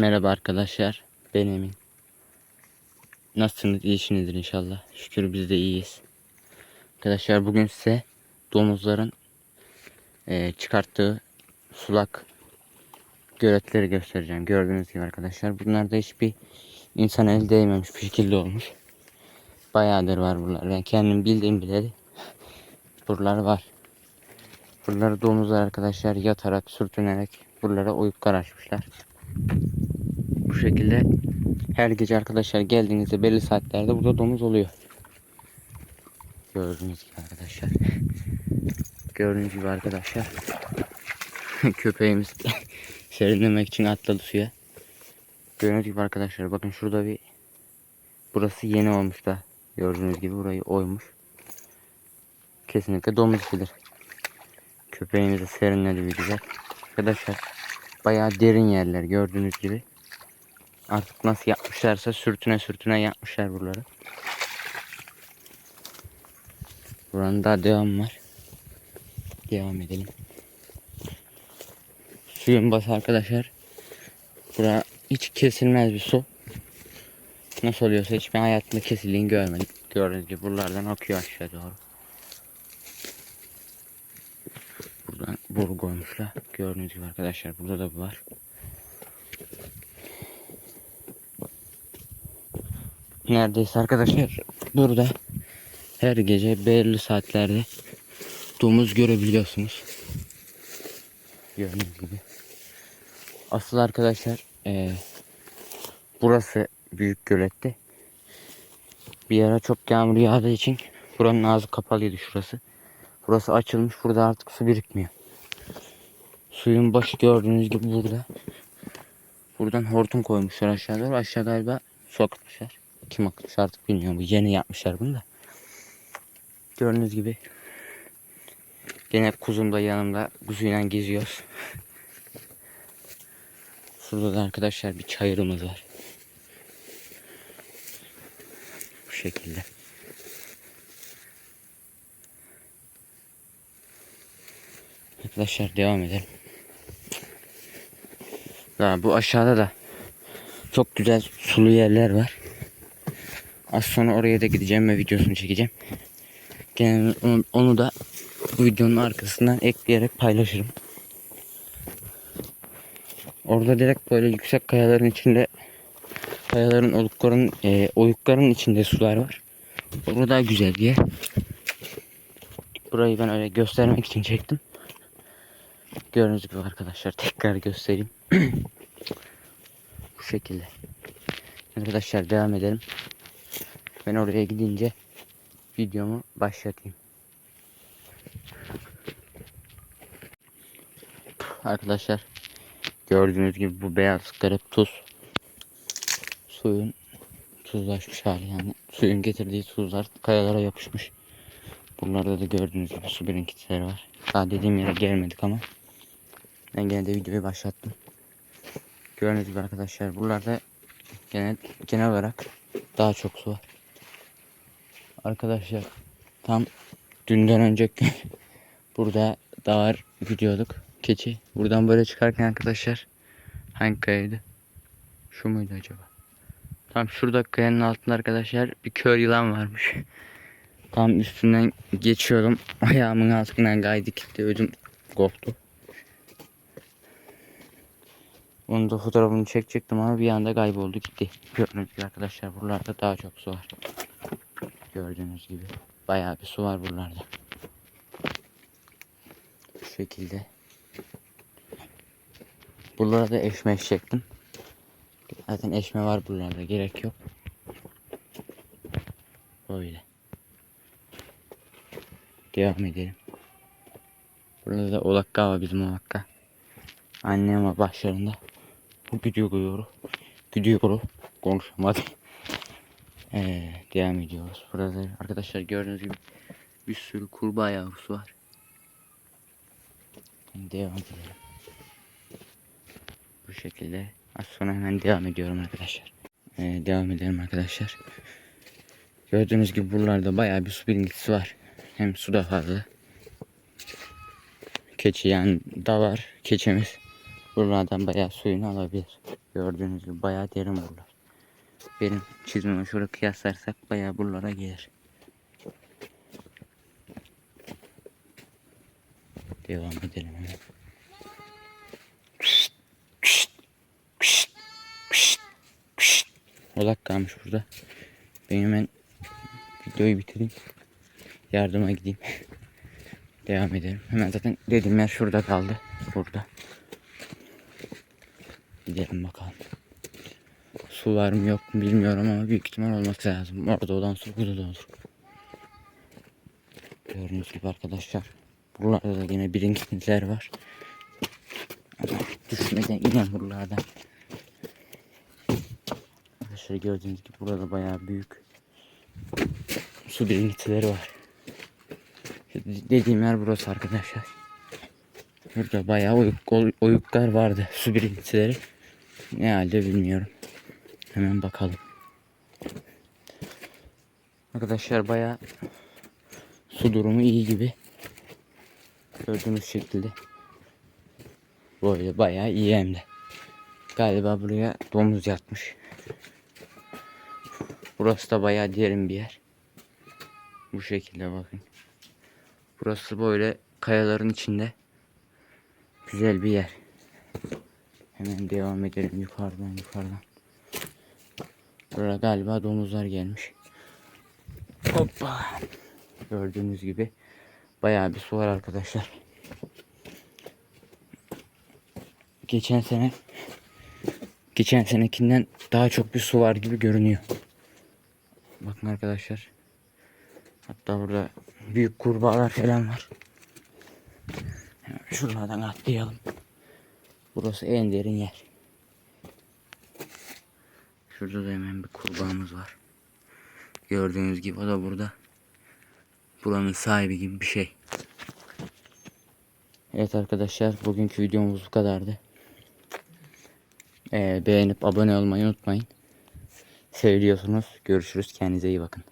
Merhaba arkadaşlar. Ben Emin. Nasılsınız? İyisinizdir inşallah. Şükür biz de iyiyiz. Arkadaşlar bugün size domuzların eee, çıkarttığı sulak göletleri göstereceğim. Gördüğünüz gibi arkadaşlar. Bunlarda hiçbir insan el değmemiş bir şekilde olmuş. Bayağıdır var buralar. Ben kendim bildiğim bileli buralar var. Buraları domuzlar arkadaşlar yatarak, sürtünerek buralara oyuklar açmışlar. Bu şekilde her gece arkadaşlar geldiğinizde belli saatlerde burada domuz oluyor. Gördüğünüz gibi arkadaşlar. Gördüğünüz gibi arkadaşlar. Köpeğimiz serinlemek için atladı suya. Gördüğünüz gibi arkadaşlar bakın şurada bir burası yeni olmuş da gördüğünüz gibi burayı oymuş. Kesinlikle domuz bilir. Köpeğimiz de serinledi bir güzel. Arkadaşlar bayağı derin yerler gördüğünüz gibi. Artık nasıl yapmışlarsa sürtüne sürtüne yapmışlar buraları. Buranın daha devam var. Devam edelim. Suyun bası arkadaşlar. Bura hiç kesilmez bir su. Nasıl oluyorsa hiç ben hayatımda kesildiğini görmedim. Gördüğünüz gibi buralardan akıyor aşağı doğru. Buradan boru koymuşlar. Gördüğünüz gibi arkadaşlar burada da bu var. Neredeyse arkadaşlar burada her gece belirli saatlerde domuz görebiliyorsunuz. Gördüğünüz gibi. Asıl arkadaşlar eee, burası büyük göletti. Bir ara çok yağmur yağdığı için buranın ağzı kapalıydı şurası. Burası açılmış. Burada artık su birikmiyor. Suyun başı gördüğünüz gibi burada. Buradan hortum koymuşlar aşağı doğru. Aşağı galiba su akıtmışlar. Kim akıtmış artık bilmiyorum. Bu yeni yapmışlar bunu da. Gördüğünüz gibi. Gene kuzum da yanımda. Kuzuyla geziyoruz. Şurada da arkadaşlar bir çayırımız var. Bu şekilde. Arkadaşlar devam edelim. Ya bu aşağıda da çok güzel sulu yerler var. Az sonra oraya da gideceğim ve videosunu çekeceğim. Gene onu, onu da bu videonun arkasından ekleyerek paylaşırım. Orada direkt böyle yüksek kayaların içinde kayaların olukların e, oyukların içinde sular var. Orada daha güzel bir yer. Burayı ben öyle göstermek için çektim. Gördüğünüz gibi arkadaşlar tekrar göstereyim. Bu şekilde. Arkadaşlar devam edelim. Ben oraya gidince videomu başlatayım. Arkadaşlar gördüğünüz gibi bu beyazlıklar hep tuz. Suyun tuzlaşmış hali yani. Suyun getirdiği tuzlar kayalara yapışmış. Buralarda da gördüğünüz gibi su birikintileri var. Daha dediğim yere gelmedik ama ben gene de videoyu başlattım. Gördüğünüz gibi arkadaşlar buralarda genel, genel olarak daha çok su var. Arkadaşlar tam dünden önce burada dağır gidiyorduk. Keçi. Buradan böyle çıkarken arkadaşlar hangi kayaydı? Şu muydu acaba? Tam şurada kayanın altında arkadaşlar bir kör yılan varmış. Tam üstünden geçiyordum. Ayağımın altından kaydı gitti. Ödüm koptu. Onu da fotoğrafını çekecektim ama bir anda kayboldu gitti. Gördüğünüz gibi arkadaşlar buralarda daha çok su var. Gördüğünüz gibi bayağı bir su var buralarda. Bu şekilde. Buralara da eşme çektim. Zaten eşme var buralarda gerek yok. Böyle. Devam edelim. Burada da olakka var bizim olakka. Annem var başlarında. Bu gidiyor Gidiyor. Konuşamadım. Ee, devam ediyoruz. Burada arkadaşlar gördüğünüz gibi bir sürü kurbağa yavrusu var. Devam edelim. Bu şekilde. Az sonra hemen devam ediyorum arkadaşlar. Ee, devam edelim arkadaşlar. Gördüğünüz gibi buralarda bayağı bir su birinkisi var. Hem su da fazla. Keçi yani da var keçimiz. Buralardan bayağı suyunu alabilir. Gördüğünüz gibi bayağı derin buralar. Benim çizmeme şöyle kıyaslarsak bayağı buralara gelir. Devam edelim hemen. Odak kalmış burada. Ben hemen videoyu bitireyim. Yardıma gideyim. Devam edelim. Hemen zaten dediğim yer şurada kaldı. Burada. Gidelim bakalım. Su var mı yok mu bilmiyorum ama büyük ihtimal olması lazım. Orada olan su burada da olur. Gördüğünüz gibi arkadaşlar. Buralarda da yine birikintiler var. Ama düşmeden inen buralardan. Arkadaşlar gördüğünüz gibi burada bayağı büyük su birikintileri var. Dediğim yer burası arkadaşlar. Burada bayağı oyuk, oyuklar vardı. Su birikintileri. Ne halde bilmiyorum. Hemen bakalım. Arkadaşlar bayağı su durumu iyi gibi. Gördüğünüz şekilde. Böyle bayağı iyi hem de. Galiba buraya domuz yatmış. Burası da bayağı derin bir yer. Bu şekilde bakın. Burası böyle kayaların içinde. Güzel bir yer. Hemen devam edelim yukarıdan yukarıdan. Buraya galiba domuzlar gelmiş. Hoppa. Gördüğünüz gibi bayağı bir su var arkadaşlar. Geçen sene geçen senekinden daha çok bir su var gibi görünüyor. Bakın arkadaşlar. Hatta burada büyük kurbağalar falan var. Şuralardan atlayalım. Burası en derin yer. Şurada da hemen bir kurbağamız var. Gördüğünüz gibi o da burada. Buranın sahibi gibi bir şey. Evet arkadaşlar bugünkü videomuz bu kadardı. Ee, beğenip abone olmayı unutmayın. Seviyorsunuz. Görüşürüz. Kendinize iyi bakın.